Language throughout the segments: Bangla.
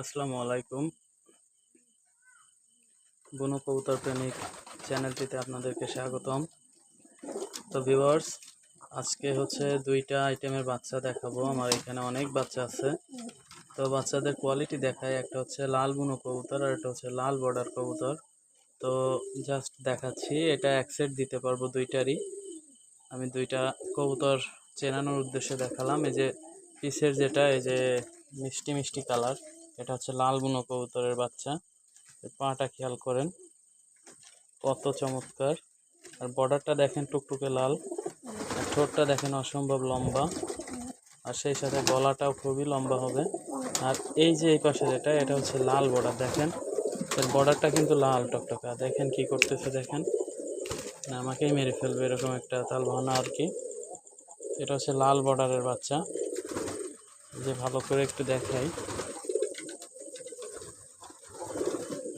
আসসালামু আলাইকুম। বনু কবুতর প্রেমিক চ্যানেলটিতে আপনাদেরকে স্বাগতম। তো ভিউয়ার্স আজকে হচ্ছে দুইটা আইটেমের বাচ্চা দেখাবো। আমার এখানে অনেক বাচ্চা আছে। তো বাচ্চাদের কোয়ালিটি দেখায় একটা হচ্ছে লাল বুনো কবুতর আর একটা হচ্ছে লাল বর্ডার কবুতর। তো জাস্ট দেখাচ্ছি, এটা এক সেট দিতে পারব দুইটারই। আমি দুইটা কবুতর চেনানোর উদ্দেশ্যে দেখালাম। এই যে পিসের যেটা, এই যে মিষ্টি মিষ্টি কালার এটা হচ্ছে লাল বুনো কবুতরের বাচ্চা। পাটা খেয়াল করেন, কত চমৎকার। আর বর্ডারটা দেখেন টুকটুকে লাল, আর ঠোঁটটা দেখেন অসম্ভব লম্বা। আর সেই সাথে গলাটাও খুবই লম্বা হবে। আর এই যে এই পাশে যেটা এটা হচ্ছে লাল বর্ডার, দেখেন। এর বর্ডারটা কিন্তু লাল টকটকা দেখেন কি করতেছে, দেখেন। আমাকেই মেরে ফেলবে এরকম একটা তাল ভাবনা আর কি। এটা হচ্ছে লাল বর্ডারের বাচ্চা। যে ভালো করে একটু দেখাই।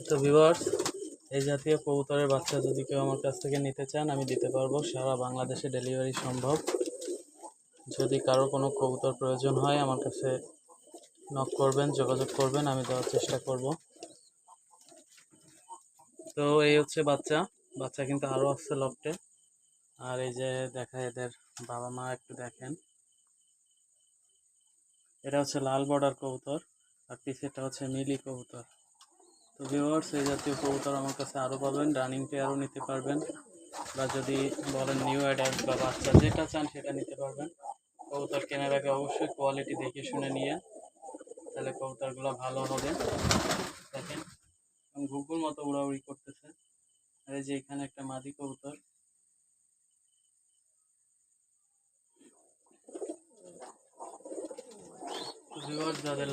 তো ভিউয়ার্স এই জাতীয় কবুতরের বাচ্চা যদি কেউ আমার কাছ থেকে নিতে চান, আমি দিতে পারব। সারা বাংলাদেশে ডেলিভারি সম্ভব। যদি কারও কোনো কবুতর প্রয়োজন হয়, আমার কাছে নক করবেন, যোগাযোগ করবেন, আমি দেওয়ার চেষ্টা করব। তো এই হচ্ছে বাচ্চা। বাচ্চা কিন্তু আরও আসছে লফটে। আর এই যে দেখা, এদের বাবা মা একটু দেখেন। এটা হচ্ছে লাল বর্ডার কবুতর, আর পিছেরটা হচ্ছে মিলি কবুতর। তো ভিউয়ার্স এই জাতীয় কবুতর আমার কাছে আরও পাবেন রানিং পেয়ারও নিতে পারবেন। বা যদি বলেন নিউ অ্যাডাল্ট বা বাচ্চা যেটা চান সেটা নিতে পারবেন। কবুতর কেনার আগে অবশ্যই কোয়ালিটি দেখে শুনে নিয়ে তাহলে কবুতরগুলো ভালো হবে। দেখেন ঘুঘুর মতো উড়াউড়ি করতেছে। আর এই যে এখানে একটা মাদি কবুতর। যাদের